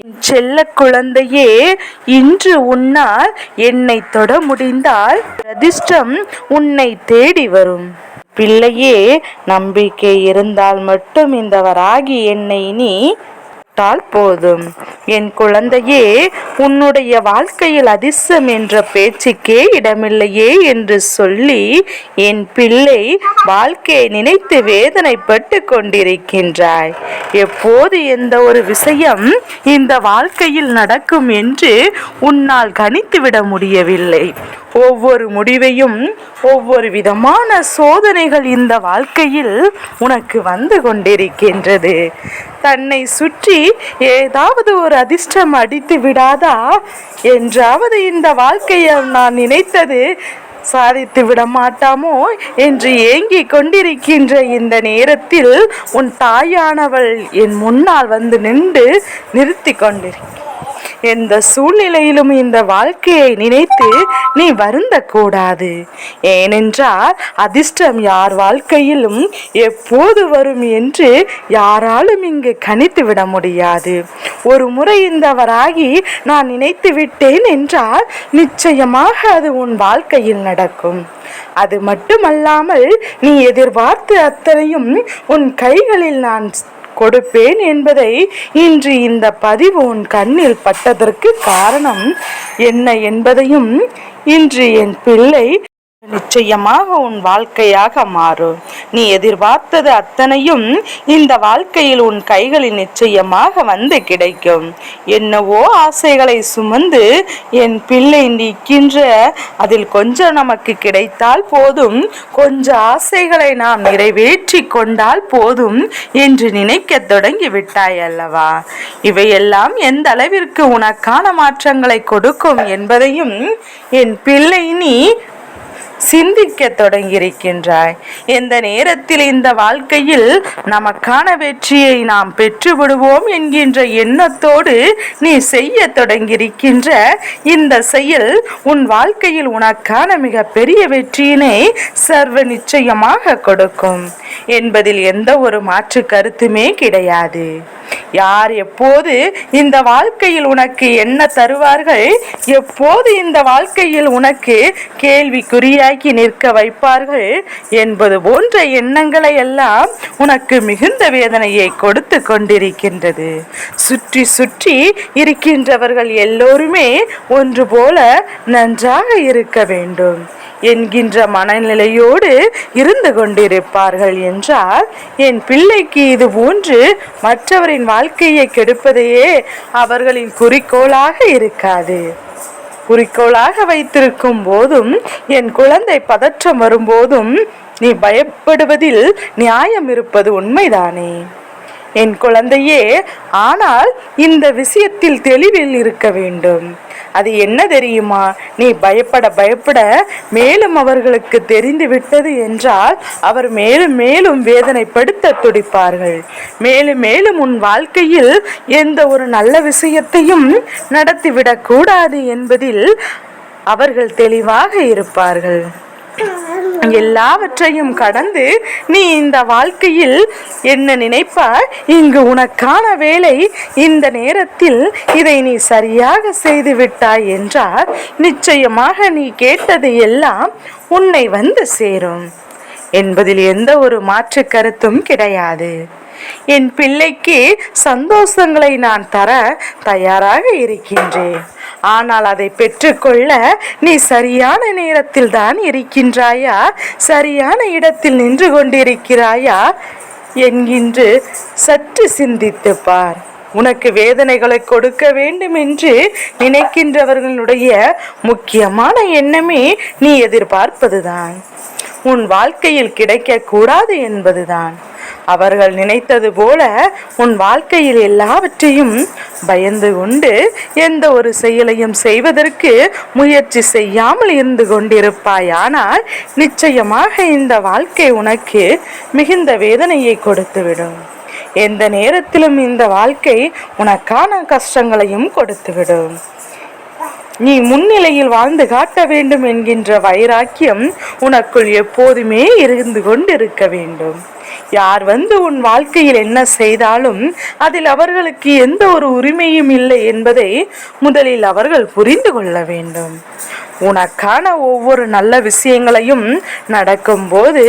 என் செல்ல குழந்தையே இன்று உன்னால் என்னை தொட முடிந்தால் பிரதிஷ்டம் உன்னை தேடி வரும். பிள்ளையே நம்பிக்கை இருந்தால் மட்டும் இந்த வராகி என்னை நீ விட்டால் போதும். என் குழந்தையே உன்னுடைய வாழ்க்கையில் அதிர்ஷ்டம் என்ற பேச்சுக்கே இடமில்லையே என்று சொல்லி என் பிள்ளை வாழ்க்கையை நினைத்து வேதனைப்பட்டு கொண்டிருக்கின்றாய். எப்போது எந்த ஒரு விஷயம் இந்த வாழ்க்கையில் நடக்கும் என்று உன்னால் கணித்துவிட முடியவில்லை. ஒவ்வொரு முடிவையும் ஒவ்வொரு விதமான சோதனைகள் இந்த வாழ்க்கையில் உனக்கு வந்து கொண்டிருக்கின்றது. தன்னை சுற்றி ஏதாவது ஒரு அதிர்ஷ்டம் அடித்து விடாதா? என்றாவது இந்த வாழ்க்கையை நான் நினைத்தது சாதித்து விட மாட்டாமோ என்று ஏங்கிக் கொண்டிருக்கின்ற இந்த நேரத்தில் உன் தாயானவள் என் முன்னால் வந்து நின்று நிறுத்தி கொண்டிருக்கிறேன் எந்த சூழ்நிலையிலும் இந்த வாழ்க்கையை நினைத்து நீ வருந்த கூடாது ஏனென்றால் அதிர்ஷ்டம் யார் வாழ்க்கையிலும் எப்போது வரும் என்று யாராலும் இங்கு கணித்து விட முடியாது. ஒரு முறை இந்தவராகி நான் நினைத்து விட்டேன் என்றால் நிச்சயமாக அது உன் வாழ்க்கையில் நடக்கும். அது மட்டுமல்லாமல் நீ எதிர்பார்த்து அத்தனையும் உன் கைகளில் நான் கொடுப்பேன் என்பதை இன்று இந்த பதிவு உன் கண்ணில் பட்டதற்கு காரணம் என்ன என்பதையும் இன்று என் பிள்ளை நிச்சயமாக உன் வாழ்க்கையாக மாறும் நீ எதிர்பார்த்தது அத்தனையும் இந்த வாழ்க்கையில் உன் கைகளில் நிச்சயமாக வந்து கிடைக்கும். என்னவோ ஆசைகளை சுமந்து என் பிள்ளை நிற்கின்ற அதில் கொஞ்சம் நமக்கு கிடைத்தால் போதும். கொஞ்ச ஆசைகளை நாம் நிறைவேற்றி கொண்டால் போதும் என்று நினைக்க தொடங்கி விட்டாய் அல்லவா? இவையெல்லாம் எந்த அளவிற்கு உனக்கான மாற்றங்களை கொடுக்கும் என்பதையும் என் பிள்ளை நீ சிந்திக்க தொடங்கியிருக்கின்றாய். எந்த நேரத்தில் இந்த வாழ்க்கையில் நமக்கான வெற்றியை நாம் பெற்று விடுவோம் என்கின்ற எண்ணத்தோடு நீ செய்ய தொடங்கியிருக்கின்ற இந்த செயல் உன் வாழ்க்கையில் உனக்கான மிக பெரிய வெற்றியினை சர்வ நிச்சயமாக கொடுக்கும். என்பதில் எந்த ஒரு மாற்று கருத்துமே கிடையாது. யார் எப்போது இந்த வாழ்க்கையில் உனக்கு என்ன தருவார்கள் எப்போது இந்த வாழ்க்கையில் உனக்கு கேள்விக்குரிய கேள்விக்குறியாக்கி நிற்க வைப்பார்கள் என்பது போன்ற எண்ணங்களை எல்லாம் உனக்கு மிகுந்த வேதனையை கொடுத்து கொண்டிருக்கின்றது. சுற்றி சுற்றி இருக்கின்றவர்கள் எல்லோருமே ஒன்று போல நன்றாக இருக்க வேண்டும். என்கின்ற மனநிலையோடு இருந்து கொண்டிருப்பார்கள் என்றால் என் பிள்ளைக்கு இது போன்று மற்றவரின் வாழ்க்கையை கெடுப்பதையே அவர்களின் குறிக்கோளாக இருக்காது. குறிக்கோளாக வைத்திருக்கும் போதும் என் குழந்தை பதற்றம் வரும்போதும் நீ பயப்படுவதில் நியாயம் இருப்பது உண்மைதானே? என் குழந்தையே ஆனால் இந்த விஷயத்தில் தெளிவில் இருக்க வேண்டும். அது என்ன தெரியுமா? நீ பயப்பட பயப்பட மேலும் அவர்களுக்கு தெரிந்து விட்டது என்றால் அவர் மேலும் மேலும் வேதனைப்படுத்த துடிப்பார்கள். மேலும் மேலும் உன் வாழ்க்கையில் எந்த ஒரு நல்ல விஷயத்தையும் நடத்திவிடக்கூடாது என்பதில் அவர்கள் தெளிவாக இருப்பார்கள். எல்லாவற்றையும் கடந்து நீ இந்த வாழ்க்கையில் என்ன நினைப்பாய்? இங்கு உனக்கான வேலை இந்த நேரத்தில் இதை நீ சரியாக செய்து விட்டாய் என்றால் நிச்சயமாக நீ கேட்டது எல்லாம் உன்னை வந்து சேரும். என்பதில் எந்த ஒரு மாற்று கருத்தும் கிடையாது. என் பிள்ளைக்கு சந்தோஷங்களை நான் தர தயாராக இருக்கின்றேன். ஆனால் அதை பெற்றுக்கொள்ள நீ சரியான நேரத்தில் தான் இருக்கின்றாயா? சரியான இடத்தில் நின்று கொண்டிருக்கிறாயா? என்கின்று சற்று சிந்தித்து பார். உனக்கு வேதனைகளை கொடுக்க வேண்டும் என்று நினைக்கின்றவர்களுடைய முக்கியமான எண்ணமே நீ எதிர்பார்ப்பதுதான். உன் வாழ்க்கையில் கிடைக்கக்கூடாது என்பதுதான். அவர்கள் நினைத்தது போல உன் வாழ்க்கையில் எல்லாவற்றையும் பயந்து கொண்டு எந்த ஒரு செயலையும் செய்வதற்கு முயற்சி செய்யாமல் இருந்து கொண்டிருப்பாய். ஆனால் நிச்சயமாக இந்த வாழ்க்கை உனக்கு மிகுந்த வேதனையை கொடுத்துவிடும். எந்த நேரத்திலும் இந்த வாழ்க்கை உனக்கான கஷ்டங்களையும் கொடுத்துவிடும். நீ முன்னிலையில் வாழ்ந்து காட்ட வேண்டும் என்கின்ற வைராக்கியம் உனக்குள் எப்போதுமே இருந்து கொண்டிருக்க வேண்டும். யார் வந்து உன் வாழ்க்கையில் என்ன செய்தாலும் அதில் அவர்களுக்கு எந்த ஒரு உரிமையும் இல்லை என்பதை முதலில் அவர்கள் புரிந்து கொள்ள வேண்டும். உனக்கான ஒவ்வொரு நல்ல விஷயங்களையும் நடக்கும்போது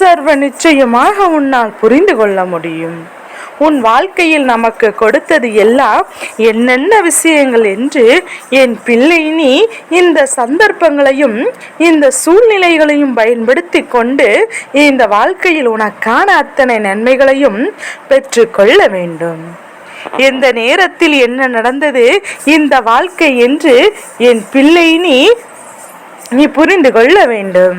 சர்வ நிச்சயமாக உன்னால் புரிந்து கொள்ள முடியும். உன் வாழ்க்கையில் நமக்கு கொடுத்தது எல்லாம் என்னென்ன விஷயங்கள் என்று என் பிள்ளை நீ இந்த சந்தர்ப்பங்களையும் இந்த சூழ்நிலைகளையும் பயன்படுத்தி கொண்டு இந்த வாழ்க்கையில் உனக்கான அத்தனை நன்மைகளையும் பெற்றுக்கொள்ள வேண்டும். எந்த நேரத்தில் என்ன நடந்தது இந்த வாழ்க்கை என்று என் பிள்ளை நீ நீ புரிந்து கொள்ள வேண்டும்.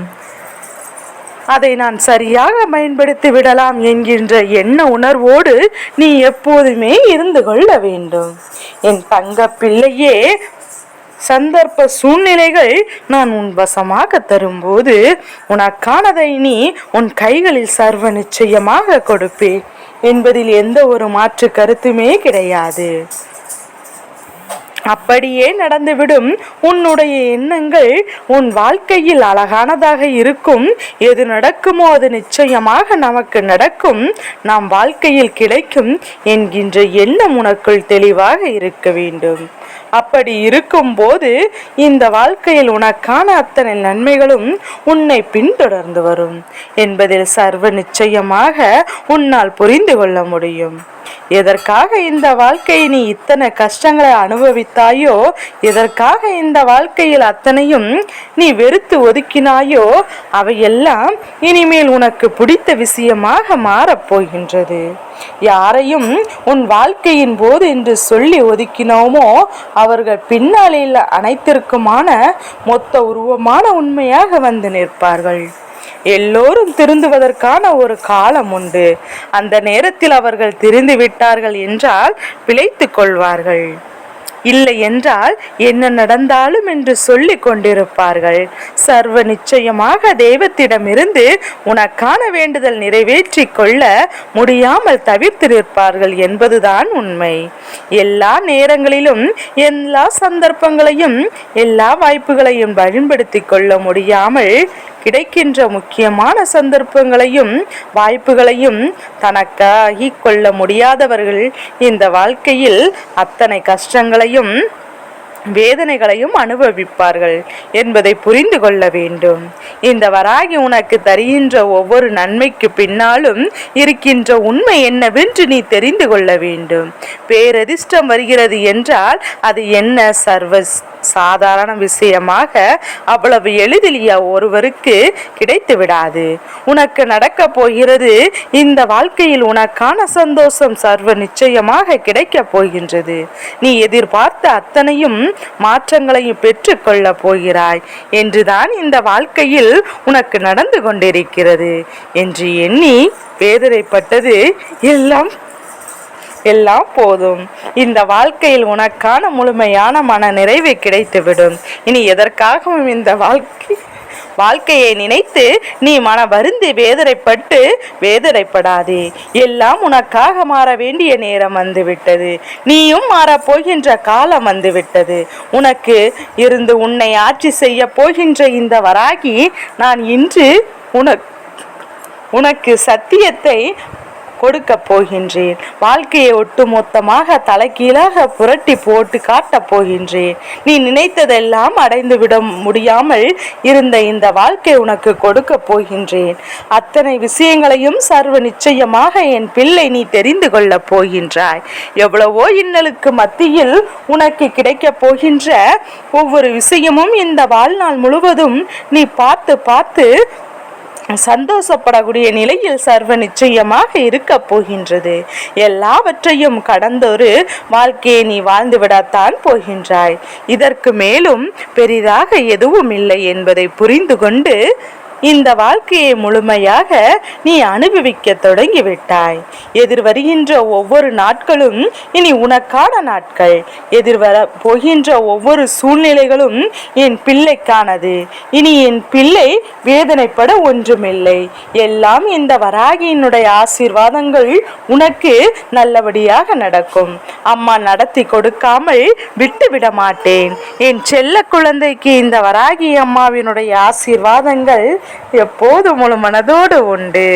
அதை நான் சரியாக பயன்படுத்தி விடலாம் என்கின்ற எண்ண உணர்வோடு நீ எப்போதுமே இருந்து கொள்ள வேண்டும். என் தங்க பிள்ளையே சந்தர்ப்ப சூழ்நிலைகள் நான் உன் வசமாக தரும்போது உனக்கானதை நீ உன் கைகளில் சர்வ நிச்சயமாக கொடுப்பேன். என்பதில் எந்த ஒரு மாற்று கருத்துமே கிடையாது. அப்படியே நடந்துவிடும். உன்னுடைய எண்ணங்கள் உன் வாழ்க்கையில் அழகானதாக இருக்கும். எது நடக்குமோ அது நிச்சயமாக நமக்கு நடக்கும். நாம் வாழ்க்கையில் கிடைக்கும் என்கின்ற எண்ணம் உனக்குள் தெளிவாக இருக்க வேண்டும். அப்படி இருக்கும்போது இந்த வாழ்க்கையில் உனக்கான அத்தனை நன்மைகளும் உன்னை பின்தொடர்ந்து வரும். என்பதில் சர்வ நிச்சயமாக உன்னால் புரிந்து கொள்ள முடியும். எதற்காக இந்த வாழ்க்கையை நீ இத்தனை கஷ்டங்களை அனுபவித்தாயோ? எதற்காக இந்த வாழ்க்கையில் அத்தனையும் நீ வெறுத்து ஒதுக்கினாயோ? அவையெல்லாம் இனிமேல் உனக்கு பிடித்த விஷயமாக மாறப்போகின்றது யாரையும் உன் வாழ்க்கையின் போது என்று சொல்லி ஒதுக்கினோமோ அவர்கள் பின்னாளில் அனைத்திற்குமான மொத்த உருவமான உண்மையாக வந்து நிற்பார்கள். எல்லோரும் திருந்துவதற்கான ஒரு காலம் உண்டு. அந்த நேரத்தில் அவர்கள் திருந்து விட்டார்கள் என்றால் பிழைத்துக் கொள்வார்கள். இல்லை என்றால் என்ன நடந்தாலும் என்று சொல்லி கொண்டிருப்பார்கள். சர்வ நிச்சயமாக தெய்வத்திடமிருந்து உனக்கான வேண்டுதல் நிறைவேற்றி கொள்ள முடியாமல் தவிர்த்திருப்பார்கள் என்பதுதான் உண்மை. எல்லா நேரங்களிலும் எல்லா சந்தர்ப்பங்களையும் எல்லா வாய்ப்புகளையும் பயன்படுத்தி கொள்ள முடியாமல் கிடைக்கின்ற முக்கியமான சந்தர்ப்பங்களையும் வாய்ப்புகளையும் தனக்காகி கொள்ள முடியாதவர்கள் இந்த வாழ்க்கையில் அத்தனை கஷ்டங்களையும் வேதனைகளையும் அனுபவிப்பார்கள் என்பதை புரிந்து கொள்ள வேண்டும். இந்த வராகி உனக்கு தருகின்ற ஒவ்வொரு நன்மைக்கு பின்னாலும் இருக்கின்ற உண்மை என்னவென்று நீ தெரிந்து கொள்ள வேண்டும். பேரதிர்ஷ்டம் வருகிறது என்றால் அது என்ன? சர்வஸ் சாதாரண விஷயமாக அவ்வளவு எளிதில் ஒருவருக்கு கிடைத்து விடாது. உனக்கு நடக்க போகிறது இந்த வாழ்க்கையில் உனக்கான சந்தோஷம் சர்வ நிச்சயமாக கிடைக்கப் போகின்றது. நீ எதிர்பார்த்த அத்தனையும் மாற்றங்களையும் பெற்றுக்கொள்ள போகிறாய். என்றுதான் இந்த வாழ்க்கையில் உனக்கு நடந்து கொண்டிருக்கிறது. என்று எண்ணி வேதனைப்பட்டது எல்லாம் எல்லாம் போதும். இந்த வாழ்க்கையில் உனக்கான முழுமையான மன நிறைவு கிடைத்துவிடும். இனி எதற்காகவும் இந்த வாழ்க்கை வாழ்க்கையை நினைத்து நீ மன வருந்தி வேதனைப்பட்டு வேதனைப்படாதே. எல்லாம் உனக்காக மாற வேண்டிய நேரம் வந்துவிட்டது. நீயும் மாறப் போகின்ற காலம் வந்துவிட்டது. உனக்கு இருந்து உன்னை ஆட்சி செய்ய போகின்ற இந்த வராகி நான் இன்று உனக்கு உனக்கு சத்தியத்தை கொடுக்க போகின்றேன். வாழ்க்கையை ஒட்டுமொத்தமாக தலைகீழாக புரட்டி போட்டு காட்டப் போகின்றேன். நீ நினைத்ததெல்லாம் அடைந்துவிட முடியாமல் இருந்த இந்த வாழ்க்கை உனக்கு கொடுக்க போகின்றேன். அத்தனை விஷயங்களையும் சர்வ நிச்சயமாக என் பிள்ளை நீ தெரிந்து கொள்ளப் போகின்றாய். எவ்வளவோ இன்னலுக்கு மத்தியில் உனக்கு கிடைக்கப் போகின்ற ஒவ்வொரு விஷயமும் இந்த வாழ்நாள் முழுவதும் நீ பார்த்து பார்த்து சந்தோஷப்படக்கூடிய நிலையில் சர்வ நிச்சயமாக இருக்க போகின்றது. எல்லாவற்றையும் கடந்தொரு வாழ்க்கையை நீ வாழ்ந்துவிடத்தான் போகின்றாய். இதற்கு மேலும் பெரிதாக எதுவும் இல்லை என்பதை புரிந்து கொண்டு இந்த வாழ்க்கையை முழுமையாக நீ அனுபவிக்க தொடங்கிவிட்டாய். எதிர் வருகின்ற ஒவ்வொரு நாட்களும் இனி உனக்கான நாட்கள். எதிர்வர போகின்ற ஒவ்வொரு சூழ்நிலைகளும் என் பிள்ளைக்கானது. இனி என் பிள்ளை வேதனைப்பட ஒன்றுமில்லை. எல்லாம் இந்த வராகியினுடைய ஆசீர்வாதங்கள் உனக்கு நல்லபடியாக நடக்கும். அம்மா நடத்தி கொடுக்காமல் விட்டுவிட மாட்டேன். என் செல்ல குழந்தைக்கு இந்த வராகி அம்மாவினுடைய ஆசீர்வாதங்கள் எப்போது முழு மனதோடு உண்டு.